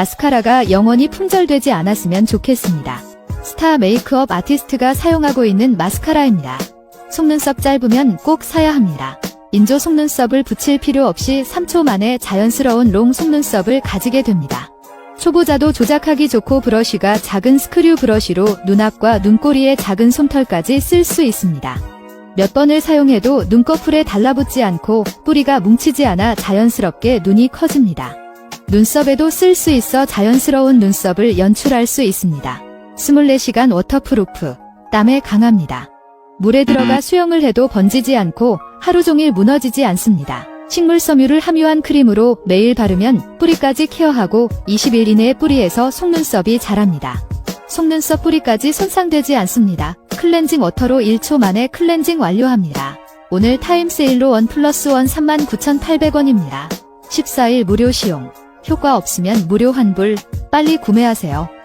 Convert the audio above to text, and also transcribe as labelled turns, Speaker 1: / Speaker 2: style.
Speaker 1: 마스카라가 영원히 품절되지 않았으면 좋겠습니다. 스타 메이크업 아티스트가 사용하고 있는 마스카라입니다. 속눈썹 짧으면 꼭 사야 합니다. 인조 속눈썹을 붙일 필요 없이 3초 만에 자연스러운 롱 속눈썹을 가지게 됩니다. 초보자도 조작하기 좋고 브러쉬가 작은 스크류 브러쉬로 눈앞과 눈꼬리의 작은 솜털까지 쓸 수 있습니다. 몇 번을 사용해도 눈꺼풀에 달라붙지 않고 뿌리가 뭉치지 않아 자연스럽게 눈이 커집니다. 눈썹에도 쓸 수 있어 자연스러운 눈썹을 연출할 수 있습니다. 24시간 워터프루프, 땀에 강합니다. 물에 들어가 수영을 해도 번지지 않고 하루 종일 무너지지 않습니다. 식물 섬유를 함유한 크림으로 매일 바르면 뿌리까지 케어하고 20일 이내에 뿌리에서 속눈썹이 자랍니다. 속눈썹 뿌리까지 손상되지 않습니다. 클렌징 워터로 1초 만에 클렌징 완료합니다. 오늘 타임 세일로 원 플러스 원 39,800원입니다. 14일 무료 시용. 효과 없으면 무료 환불. 빨리 구매하세요.